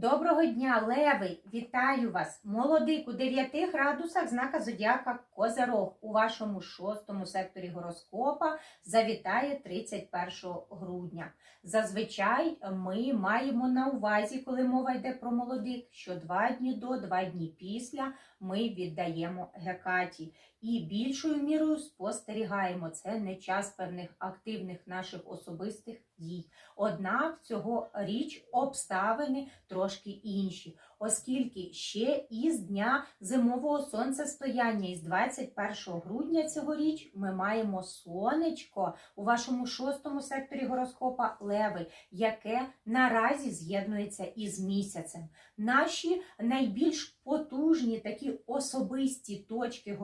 Доброго дня, Леви! Вітаю вас! Молодик у 9 градусах знака зодіака Козерог у вашому шостому секторі гороскопа завітає 31 грудня. Зазвичай ми маємо на увазі, коли мова йде про молодик, що два дні до, два дні після ми віддаємо Гекаті. І більшою мірою спостерігаємо це не час певних активних наших особистих дій. Однак цього річ обставини трошки інші, оскільки ще із дня зимового сонцестояння, із 21 грудня цьогоріч, ми маємо сонечко у вашому шостому секторі гороскопа Леви, яке наразі з'єднується із місяцем. Наші найбільш потужні такі особисті точки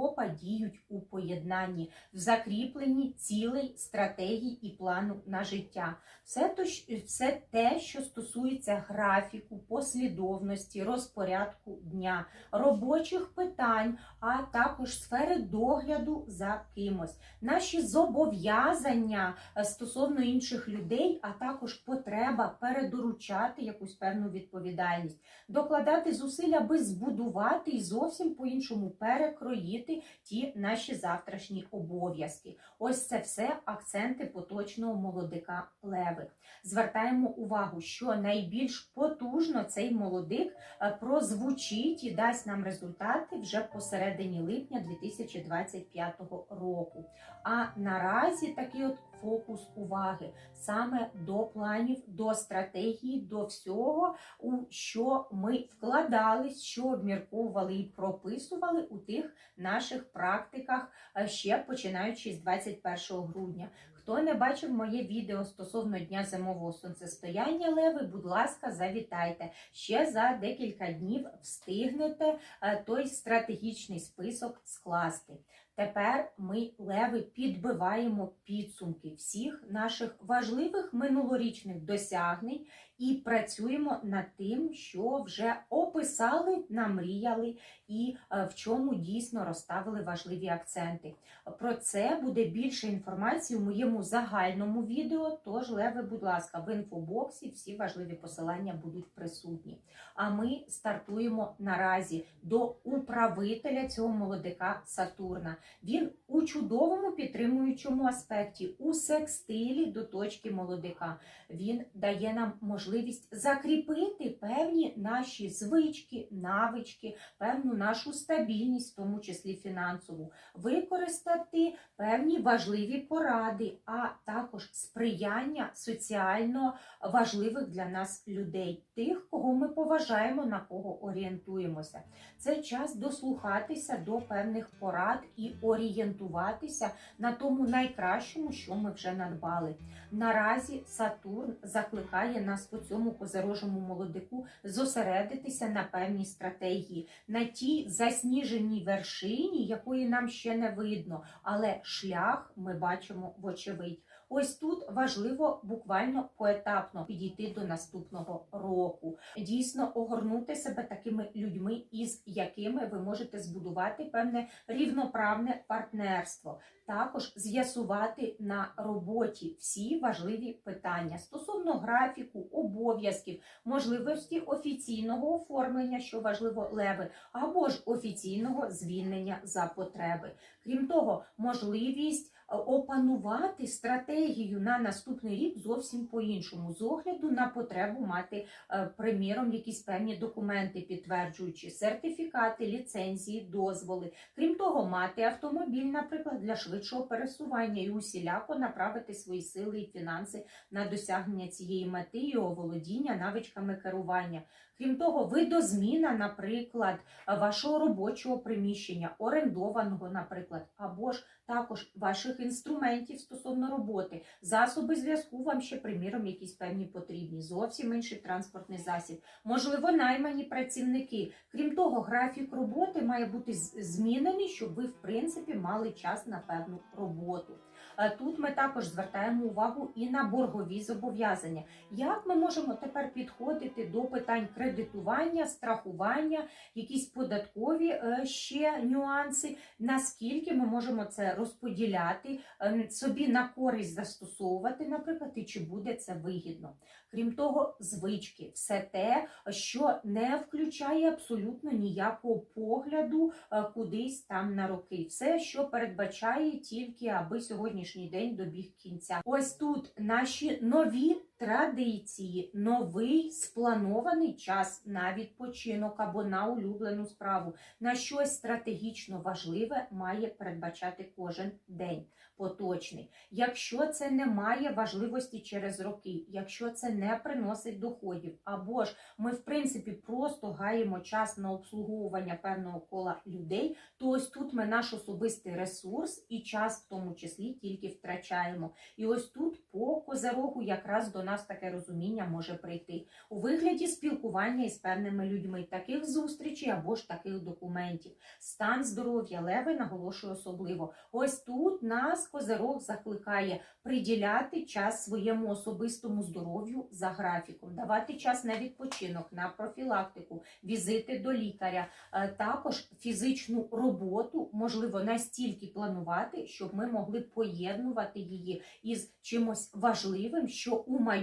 гороскопа діють у поєднанні, в закріпленні цілей, стратегій і плану на життя. Все, то, все те, що стосується графіку, послідовності, розпорядку дня, робочих питань, а також сфери догляду за кимось, наші зобов'язання е, стосовно інших людей, а також потреба передоручати якусь певну відповідальність, докладати зусиль, аби збудувати і зовсім по-іншому перекроїти ті наші завтрашні обов'язки. Ось це все акценти поточного молодика Леви. Звертаємо увагу, що найбільш потужно цей молодик е, прозвучить і дасть нам результати вже посередині липня 2025 року. А наразі такий от фокус уваги саме до планів, до стратегії, до всього, у що ми вкладались, що обмірковували і прописували у тих наших практиках е, ще починаючи з 21 грудня. Хто не бачив моє відео стосовно дня зимового сонцестояння Леви, будь ласка, завітайте. Ще за декілька днів встигнете е, той стратегічний список скласти. Тепер ми, леви, підбиваємо підсумки всіх наших важливих минулорічних досягнень і працюємо над тим, що вже описали, намріяли і е, в чому дійсно розставили важливі акценти. Про це буде більше інформації у моєму загальному відео. Тож, леви, будь ласка, в інфобоксі всі важливі посилання будуть присутні. А ми стартуємо наразі до управителя цього молодика Сатурна. Він у чудовому підтримуючому аспекті, у секстилі до точки молодика. Він дає нам можливість закріпити певні наші звички, навички, певну нашу стабільність, в тому числі фінансову, використати певні важливі поради, а також сприяння соціально важливих для нас людей, тих, кого ми поважаємо, на кого орієнтуємося. Це час дослухатися до певних порад і орієнтуватися на тому найкращому, що ми вже надбали. Наразі Сатурн закликає нас по цьому козорожому молодику зосередитися на певній стратегії, на тій засніженій вершині, якої нам ще не видно, але шлях ми бачимо вочевидь. Ось тут важливо буквально поетапно підійти до наступного року, дійсно огорнути себе такими людьми, із якими ви можете збудувати певне рівноправне партнерство. Також з'ясувати на роботі всі важливі питання стосовно графіку, обов'язків, можливості офіційного оформлення, що важливо леви, або ж офіційного звільнення за потреби. Крім того, можливість опанувати стратегію на наступний рік зовсім по-іншому, з огляду на потребу мати, е, приміром, якісь певні документи, підтверджуючи сертифікати, ліцензії, дозволи. Крім того, мати автомобіль, наприклад, для швидшого пересування і усіляко направити свої сили і фінанси на досягнення цієї мети і оволодіння навичками керування. Крім того, видозміна, наприклад, вашого робочого приміщення, орендованого, наприклад, або ж також ваших інструментів стосовно роботи, засоби зв'язку вам ще, приміром, якісь певні потрібні, зовсім інший транспортний засіб, можливо, наймані працівники. Крім того, графік роботи має бути змінений, щоб ви, в принципі, мали час на певну роботу. Е, Тут ми також звертаємо увагу і на боргові зобов'язання. Як ми можемо тепер підходити до питань кредитування, страхування, якісь податкові е, ще нюанси, наскільки ми можемо це розподіляти, е, собі на користь застосовувати, наприклад, і чи буде це вигідно. Крім того, звички, все те, що не включає абсолютно ніякого погляду е, кудись там на роки. Все, що передбачає тільки, аби сьогоднішній день добіг кінця. Ось тут наші нові традиції, новий спланований час на відпочинок або на улюблену справу, на щось стратегічно важливе має передбачати кожен день поточний. Якщо це не має важливості через роки, якщо це не приносить доходів, або ж ми, в принципі, просто гаємо час на обслуговування певного кола людей, то ось тут ми наш особистий ресурс і час в тому числі тільки втрачаємо. І ось тут по козерогу якраз до нас таке розуміння може прийти у вигляді спілкування із певними людьми, таких зустрічей або ж таких документів. Стан здоров'я леви наголошую особливо. Ось тут нас козерог закликає приділяти час своєму особистому здоров'ю за графіком, давати час на відпочинок, на профілактику, візити до лікаря, Е, також фізичну роботу можливо настільки планувати, щоб ми могли поєднувати її із чимось важливим, що у майбутньому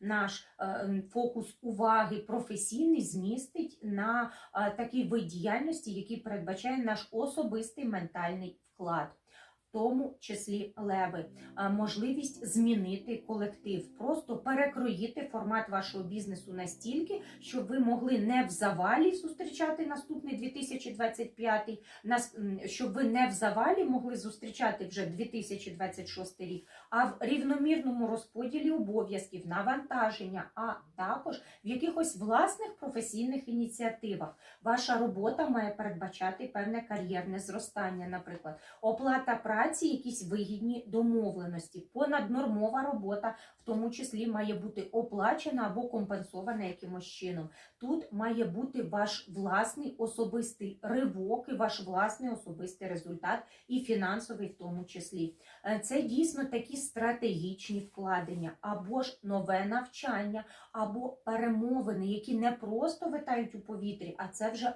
наш е, фокус уваги професійний змістить на е, такий вид діяльності, який передбачає наш особистий ментальний вклад. Тому числі леви, можливість змінити колектив, просто перекроїти формат вашого бізнесу настільки, щоб ви могли не в завалі зустрічати наступний 2025, щоб ви не в завалі могли зустрічати вже 2026 рік, а в рівномірному розподілі обов'язків, навантаження, а також в якихось власних професійних ініціативах. Ваша робота має передбачати певне кар'єрне зростання, наприклад, оплата праці, якісь вигідні домовленості, понаднормова робота, в тому числі має бути оплачена або компенсована якимось чином. Тут має бути ваш власний особистий ривок і ваш власний особистий результат, і фінансовий в тому числі. Е, Це дійсно такі стратегічні вкладення, або ж нове навчання, або перемовини, які не просто витають у повітрі, а це вже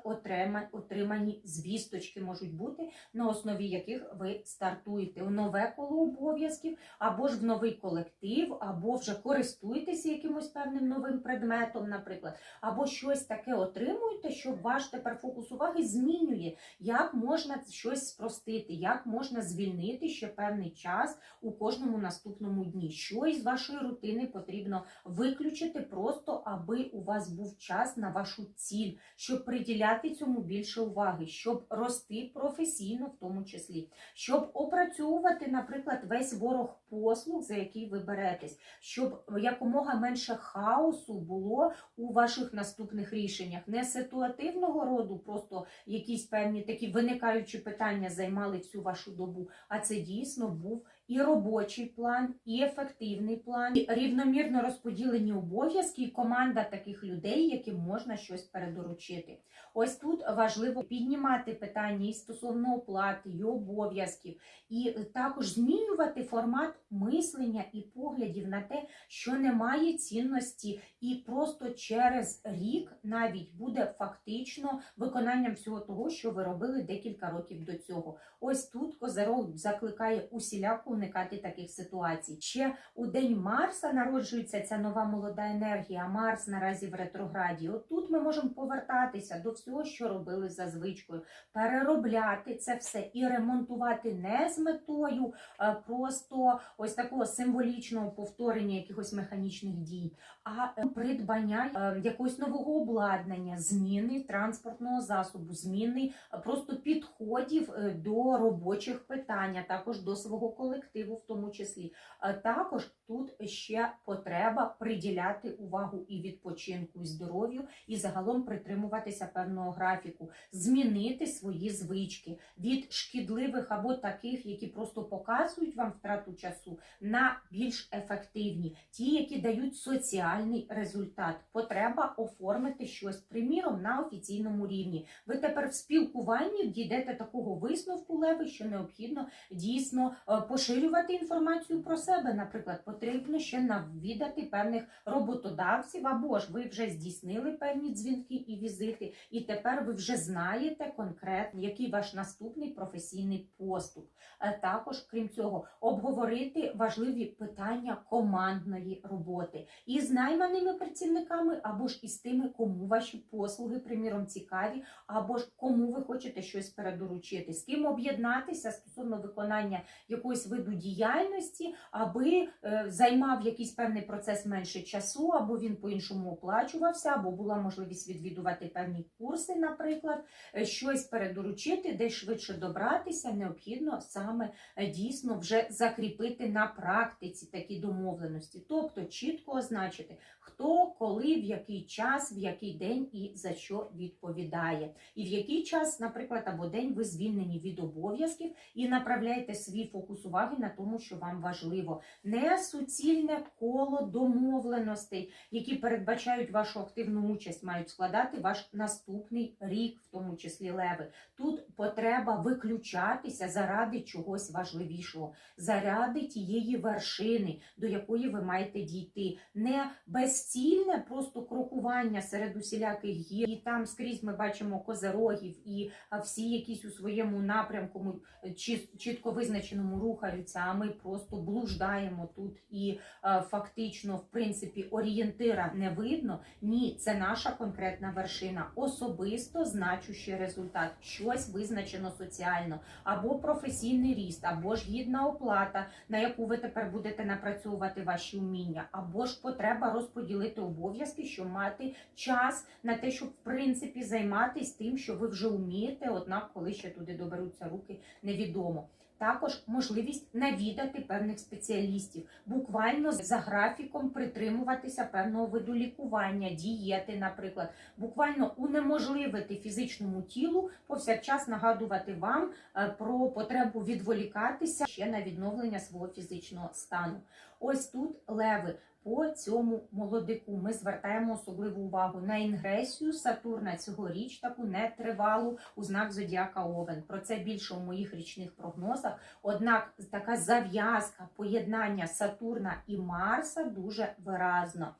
отримані звісточки можуть бути, на основі яких ви стартуєте у нове коло обов'язків, або ж в новий колектив, або вже користуєтеся якимось певним новим предметом, наприклад, або щось таке отримуєте, що ваш тепер фокус уваги змінює, як можна щось спростити, як можна звільнити ще певний час у кожному наступному дні. Що із вашої рутини потрібно виключити, просто аби у вас був час на вашу ціль, щоб приділяти цьому більше уваги, щоб рости професійно, в тому числі, щоб опрацьовувати, наприклад, весь ворог послуг, за який ви беретесь, щоб якомога менше хаосу було у ваших наступних рішеннях, не ситуативного роду, просто якісь певні такі виникаючі питання займали всю вашу добу, а це дійсно був і робочий план, і ефективний план, і рівномірно розподілені обов'язки, і команда таких людей, яким можна щось передоручити. Ось тут важливо піднімати питання і стосовно оплати, і обов'язків, і також змінювати формат мислення і поглядів на те, що немає цінності, і просто через рік навіть буде фактично виконанням всього того, що ви робили декілька років до цього. Ось тут Козерог закликає усіляко уникати таких ситуацій. Ще у день Марса народжується ця нова молода енергія. Марс наразі в ретрограді. От тут ми можемо повертатися до всього, що робили за звичкою, переробляти це все і ремонтувати не з метою е, просто ось такого символічного повторення якихось механічних дій, а е, придбання е, якогось нового обладнання, зміни транспортного засобу, зміни просто підходів до робочих питань, а також до свого колективу, в тому числі. Е, Також тут ще потреба приділяти увагу і відпочинку, і здоров'ю, і загалом притримуватися певного графіку, змінити свої звички від шкідливих або таких, які просто показують вам втрату часу, на більш ефективні, ті, які дають соціальний результат. Потреба оформити щось, приміром, на офіційному рівні. Ви тепер в спілкуванні дійдете такого висновку леви, що необхідно дійсно е, поширювати поширювати інформацію про себе. Наприклад, потрібно ще навідати певних роботодавців, або ж ви вже здійснили певні дзвінки і візити, і тепер ви вже знаєте конкретно, який ваш наступний професійний поступ. Е, Також, крім цього, обговорити важливі питання командної роботи із найманими працівниками, або ж із тими, кому ваші послуги, приміром, цікаві, або ж кому ви хочете щось передоручити, з ким об'єднатися стосовно виконання якогось виду діяльності, аби е, займав якийсь певний процес менше часу, або він по-іншому оплачувався, або була можливість відвідувати певні курси, наприклад, Е, щось передоручити, десь швидше добратися, необхідно саме е, дійсно вже закріпити на практиці такі домовленості, тобто чітко означити, хто, коли, в який час, в який день і за що відповідає, і в який час, наприклад, або день ви звільнені від обов'язків і направляєте свій фокус уваги на тому, що вам важливо, не суцільне коло домовленостей, які передбачають вашу активну участь, мають складати ваш наступний рік, в тому числі леви. Тут потреба виключатися заради чогось важливішого, заради тієї вершини, до якої ви маєте дійти. Не безцільне просто крокування серед усіляких гір, і там скрізь ми бачимо козерогів, і всі якісь у своєму напрямку е, чіт- чітко визначеному рухаються, а ми просто блуждаємо тут і е, фактично, в принципі, орієнтира не видно. Ні, це наша конкретна вершина, особисто значущий результат, щось визначено соціально, або професійний ріст, або ж гідна оплата, на яку ви тепер будете напрацьовувати ваші вміння, або ж потреба розподілити обов'язки, щоб мати час на те, щоб в принципі займатися тим, що ви вже вмієте, однак, коли ще туди доберуться руки, невідомо. Також можливість навідати певних спеціалістів, буквально за графіком притримуватися певного виду лікування, дієти, наприклад, буквально унеможливити фізичному тілу повсякчас нагадувати вам е, про потребу відволікатися ще на відновлення свого фізичного стану. Ось тут леви. По цьому молодику ми звертаємо особливу увагу на інгресію Сатурна цьогоріч, таку нетривалу у знак Зодіака Овен. Про це більше у моїх річних прогнозах. Однак така зав'язка поєднання Сатурна і Марса дуже виразно.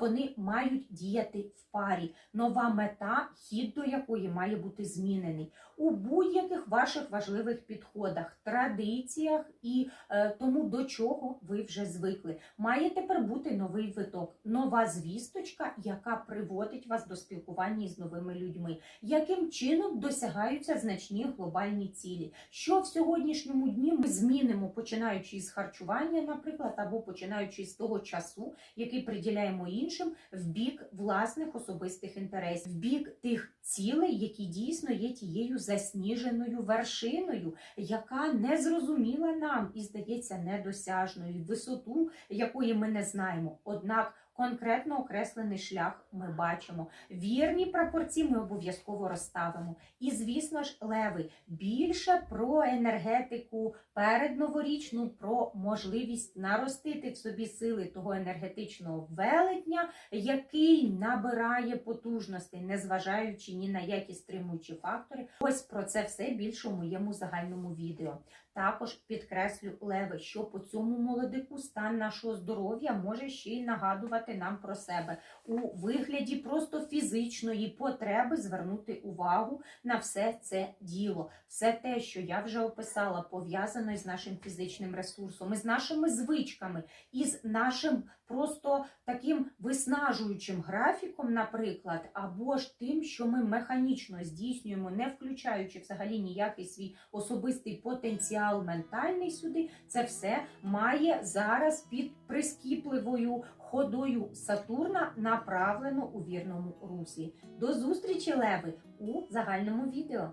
Вони мають діяти в парі. Нова мета, хід до якої має бути змінений у будь-яких ваших важливих підходах, традиціях і е, тому, до чого ви вже звикли. Має тепер бути новий виток, нова звісточка, яка приводить вас до спілкування із новими людьми. Яким чином досягаються значні глобальні цілі? Що в сьогоднішньому дні ми змінимо, починаючи із харчування, наприклад, або починаючи з того часу, який приділяємо іншим, в бік власних особистих інтересів, в бік тих цілей, які дійсно є тією засніженою вершиною, яка не зрозуміла нам і здається недосяжною, висоту якої ми не знаємо. Однак конкретно окреслений шлях ми бачимо. Вірні прапорці ми обов'язково розставимо. І, звісно ж, леви більше про енергетику передноворічну, про можливість наростити в собі сили того енергетичного велетня, який набирає потужностей, незважаючи ні на які стримуючі фактори. Ось про це все більше у моєму загальному відео. Також підкреслю леви, що по цьому молодику стан нашого здоров'я може ще й нагадувати нам про себе у вигляді просто фізичної потреби звернути увагу на все це діло. Все те, що я вже описала, пов'язано з нашим фізичним ресурсом, із нашими звичками, із нашим просто таким виснажуючим графіком, наприклад, або ж тим, що ми механічно здійснюємо, не включаючи взагалі ніякий свій особистий потенціал ментальний сюди, це все має зараз під прискіпливою ходою Сатурна направлено у вірному руслі. До зустрічі, леви, у загальному відео.